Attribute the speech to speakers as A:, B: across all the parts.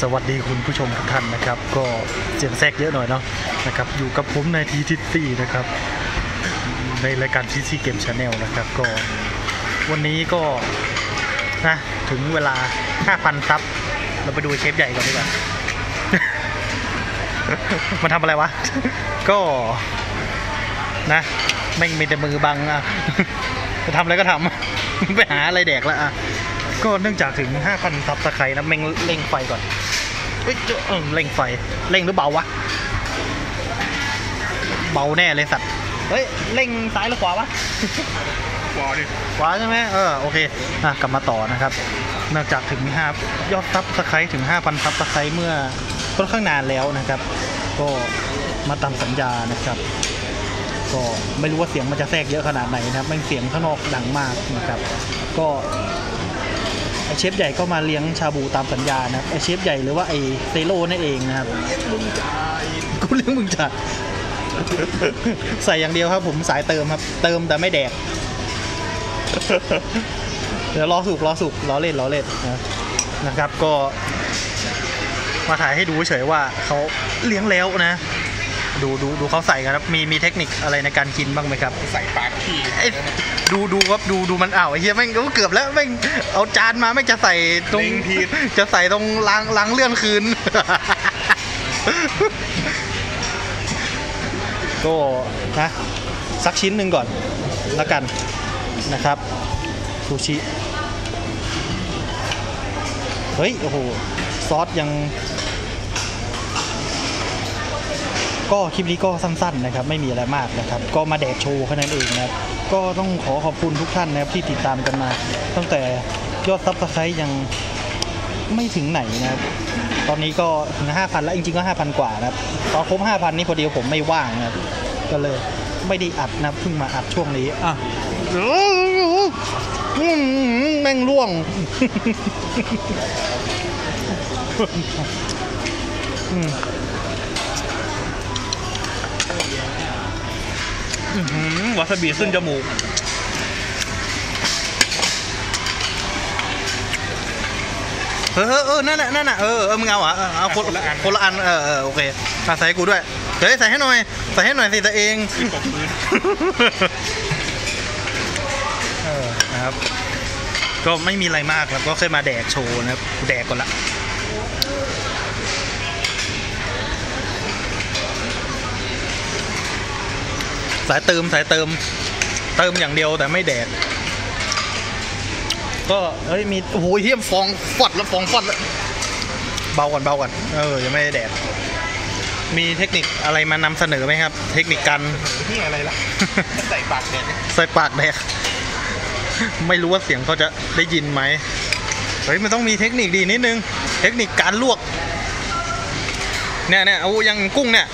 A: สวัสดีคุณผู้ชมทุกท่านนะครับ ก็เสียงแทรกเยอะหน่อยเนาะนะครับ อยู่กับผมนายทีทิตตี้นะครับ ในรายการทีซีเกมชาแนลนะครับก็วันนี้ก็นะถึงเวลา 5,000ซับเราไปดูเชฟใหญ่ก่อนดีกว่ามันทำอะไรวะ ก็นะแม่งมีแต่มือบังอะจะทำอะไรก็ทำไปหาอะไรแดกแล้วอะ ก็เนื่องจากถึง 5,000ซับสไครต์นะแม่งเร่งไฟก่อนเฮ้ยเจ้าเออเร่งไฟเร่งหรือเบาวะ เบาแน่เลยสัตว์เฮ้ยเร่งซ้ายหรือขวาวะ
B: วอลดิ
A: ขวาใช่ไหมเออโอเคอะกลับมาต่อนะครับเนื่องจากถึง5ยอดซับสไครต์ถึง 5,000ซับสไครต์เมื่อค่อนข้างนานแล้วนะครับ ก็มาตามสัญญานะครับก็ไม่รู้ว่าเสียงมันจะแทรกเยอะขนาดไหนนะครับแม่งเสียงข้างนอกดังมากนะครับ ก็ ไอเชฟใหญ่ก็มาเลี้ยงชาบูตามสัญญานะครับไอเชฟใหญ่หรือว่าไอเซโรนั่นเองนะครับ
B: มึงจ่าย
A: กูเลี้ยงมึงจ้ะใส่อย่างเดียวครับผมสายเติมครับ เติมแต่ไม่แดก เดี๋ยวรอสุกรอสุกรอเล่นรอเล่นนะครับ ก็มาถ่ายให้ดูเฉยว่าเขาเลี้ยงแล้วนะ ดูดูดูเขาใส่กันครับ มีมีเทคนิคอะไรในการกินบ้างไหมครับ
B: ใส่ปากขี้
A: เอ้ยดูดูครับดูดูมันอ้าวไอ้เฮียแม่งก็เกือบแล้วแม่งเอาจานมาไม่งจะใส่ตรง
B: เล็งผิด
A: จะใส่ตรงล้างล้างเลื่อนคืน ก็นะสักชิ้นหนึ่งก่อนแล้วกันนะครับซูชิ เฮ้ย โอ้โห ซอสยัง ก็คลิปนี้ก็สั้นๆนะครับไม่มีอะไรมากนะครับ ก็มาแดกโชว์แค่นั้นเองนะครับก็ต้องขอขอบคุณทุกท่านนะครับที่ติดตามกันมา ตั้งแต่ยอดซับสไครต์ยังไม่ถึงไหนนะครับตอนนี้ก็ถึง5,000 แล้วจริงๆก็ 5,000 กว่านะครับตอนครบ5,000 นี่พอดีผมไม่ว่างนะครับก็เลยไม่ได้อัดนะเพิ่งมาอัดช่วงนี้อะแม่งร่วง อืม อื้อหือวาซาบิขึ้นจมูก เออเออเออนั่นน่ะนั่นน่ะเออเออมึงเอาเหรอะเอาคนละอัน คนละอันเออเออโอเคอะใส่ให้กูด้วยเฮ้ยใส่ให้หน่อยใส่ให้หน่อยสิตัวเอง
B: ตบมือ
A: เออนะครับ ก็ไม่มีอะไรมากครับ ก็เคยมาแดกโชว์นะครับกูแดกก่อนละ สายเติมสายเติม เติมอย่างเดียวแต่ไม่แดกก็เอ้ยมีโอ้โหเฮียมฟองฟอดแล้วฟองฟอดแล้วเบาก่อนเบาก่อนเออยังไม่ได้แดกมีเทคนิคอะไรมานำเสนอไหมครับ เทคนิคการ
B: นี่อะไรล่ะใส่ปากแดง
A: ใส่ปากแดกไม่รู้ว่าเสียงเขาจะได้ยินไหมเฮ้ยมันต้องมีเทคนิคดีนิดนึง เทคนิคการลวกเนี่ยเนี่ยเอาอยังกุ้งเนี่ย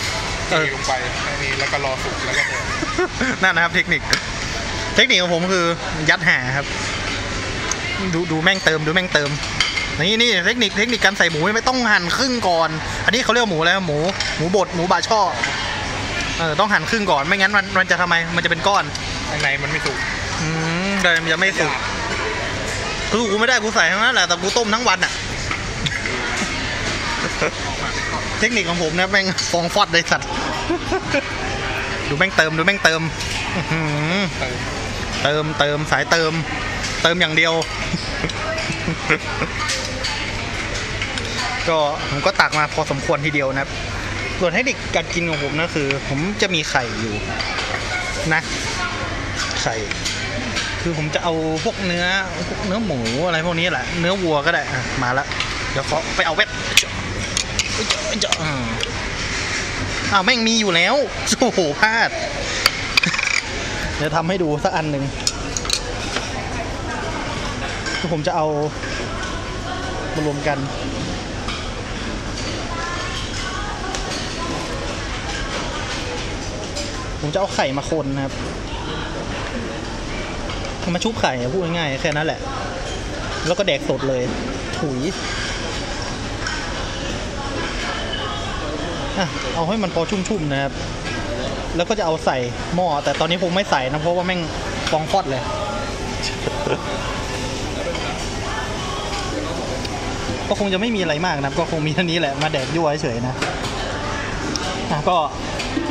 A: เออ
B: ลงไปแค่นี้แล้วก็รอสุกแล้วก็เท
A: นั่นนะครับเทคนิค เทคนิคของผมคือยัดแห่ครับ ดูดูแม่งเติมดูแม่งเติม นี่นี่เทคนิคเทคนิคการใส่หมูไม่ต้องหั่นครึ่งก่อน อันนี้เขาเรียกว่าหมูแล้วหมูหมูบดหมูบาช่อเออต้องหั่นครึ่งก่อนไม่งั้นมันมันจะทำไมมันจะเป็นก้อน
B: ข้างในมันไม่สุก
A: อืมแต่มันยังไม่สุกกูกูไม่ได้กูใส่ทั้งนั้นแหละแต่กูต้มทั้งวันอะเทคนิคของผมนะแม่งฟองฟอดเลยสัตว์ ดูแม่งเติมดูแม่งเติม
B: เติม
A: เติมสายเติม เติมอย่างเดียว ก็ผมก็ตักมาพอสมควรทีเดียวนะส่วนเทคนิคกการกินของผมนะคือ ผมจะมีไข่อยู่นะไข่คือผมจะเอาพวกเนื้อพวกเนื้อหมูอะไรพวกนี้แหละ เนื้อวัวก็ได้มาละเดี๋ยวขอไปเอาเวท อ้าวแม่งมีอยู่แล้ว โอ้โหพลาด เดี๋ยวทำให้ดูสักอันหนึ่งคือผมจะเอามารวมกันผมจะเอาไข่มาคนนะครับ มาชุบไข่พูดง่ายๆแค่นั้นแหละ แล้วก็แดกสดเลย ถุยอะ เอาให้มันพอชุ่มๆนะครับ แล้วก็จะเอาใส่หม้อแต่ตอนนี้ผมไม่ใส่นะเพราะว่าแม่งฟองฟอดเลย ก็คงจะไม่มีอะไรมากนะก็คงมีเท่านี้แหละมาแดกยั่วเฉยๆนะอะก็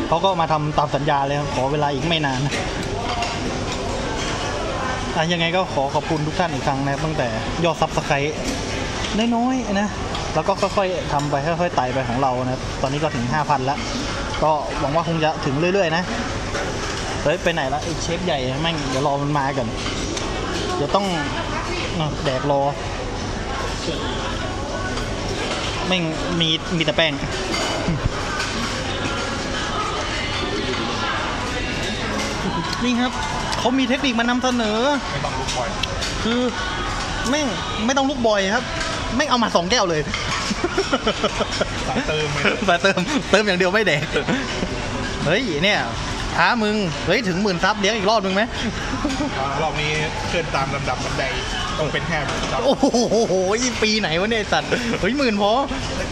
A: เขาก็มาทำตามสัญญาเลยขอเวลาอีกไม่นานอะยังไงก็ขอขอบคุณทุกท่านอีกครั้งนะครับตั้งแต่ยอดซับสไครต์น้อยๆนะ แล้วก็ค่อยๆทำไปค่อยๆไต่ไปของเรานะครับ ตอนนี้ก็ถึง 5,000 แล้ว ก็หวังว่าคงจะถึงเรื่อย ๆ นะ เฮ้ย ไปไหนละไอ้เชฟใหญ่แม่งเดี๋ยวรอมันมาก่อนเดี๋ยวต้องอแดกรอแม่งมีมีแต่แป้งนี่ครับเขามีเทคนิคมานำเสนอ
B: ไม่ต้องลุกบอย
A: คือแม่งไม่ต้องลุกบ่อยครับ แม่งเอามาสองแก้วเลย
B: สายเติมไม่
A: มาเติม เติมอย่างเดียวไม่แดกเฮ้ยเนี่ยท้ามึง เฮ้ย ถึงหมื่นซับเลี้ยงอีกรอบนึงไหม
B: รอบนี้ขึ้นตามลำดับบันไดต้องเป็นแค่จับ
A: โอ้โหปีไหนวะเนี่ยไอ้สัตว์เฮ้ยหมื่นพอ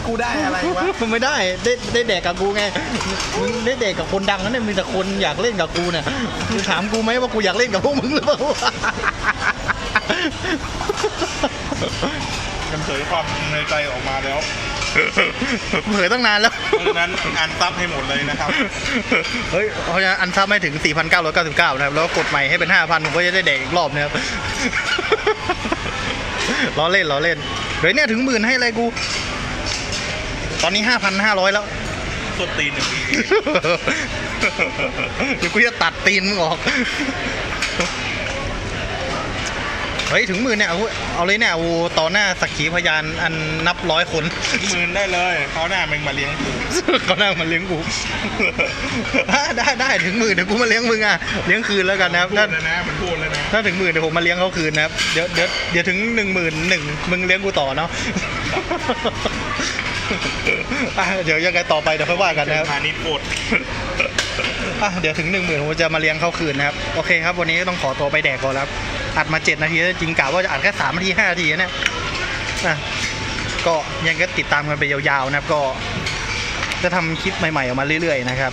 B: กูได้อะไรวะ
A: มันไม่ได้ได้ได้แดกกับกูไงมึงได้แดกกับคนดังนั่นเนี่ยมีแต่คนอยากเล่นกับกูเนี่ยมึงถามกูไหมว่ากูอยากเล่นกับพวกมึงหรือเปล่า
B: มันเผยความในใจออกมาแล้ว
A: เผยตั้งนานแล้ว
B: เพราะฉะนั้นอ่านซับให้หมดเลยนะครับ
A: เฮ้ยเพราะฉะนั้นอันซับไม่ถึง 4,999 นะครับ แล้วก็กดใหม่ให้เป็น 5,000 ผมก็จะได้แดกอีกรอบนะครับล้อเล่นล้อเล่นเดี๋ยวเนี่ยถึงหมื่นให้อะไรกู ตอนนี้ 5,500 แล้ว
B: สุดตีนหนึ่งที
A: เดี๋ยวกูจะตัดตีนมึงออก เฮ้ยถึงหมื่นเนี่ยเอาเอาเลยเนี่ยเอาต่อหน้าสักขีพยานอันนับร้อยคน
B: หมื่นได้เลยเขาวหน้ามึงมาเลี้ยงกู
A: เขานั่งมาเลี้ยงกูได้ได้ถึงหมื่นเดี๋ยวกูมาเลี้ยงมึงอะเลี้ยงคืนแล้วกันนะครับ
B: พู
A: ถ้า
B: ดแล้วนะมันพูดแล้วนะ
A: ถ้าถึงหมื่นเดี๋ยวผมมาเลี้ยงเขาคืนนะครับเดี๋ยวเดี๋ยวเดี๋ยวถึงหนึ่งหมื่นหนึ่งมึงเลี้ยงกูต่อเนาะอะเดี๋ยวยังไงต่อไปเดี๋ยวค่อยว่ากันนะครับ
B: พาณิชย์โกด
A: อะเดี๋ยวถึงหนึ่งหมื่นผมจะมาเลี้ยงเขาคืนนะครับ โอเคครับ วันนี้ก็ต้องขอตัวไปแดกก่อนแล้วครับ อัดมาเจ็ดนาทีแล้วจริงกะว่าจะอัดแค่สามนาทีห้านาทีนะเนี่ยอะก็ยังก็ติดตามกันไปยาวๆนะครับก็ จะทำคลิปใหม่ๆออกมาเรื่อยๆนะครับ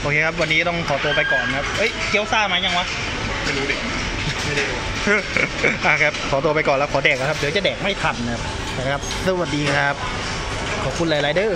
A: โอเคครับ วันนี้ต้องขอตัวไปก่อนนะครับ เอ้ยเกี๊ยวซ่ามายังวะ
B: ไม่รู้ดิไม่ได้ดู
A: อะครับขอตัวไปก่อนแล้วขอแดกแล้วครับ เดี๋ยวจะแดกไม่ทันนะครับนะครับ สวัสดีครับ ขอบคุณหลายๆเด้อ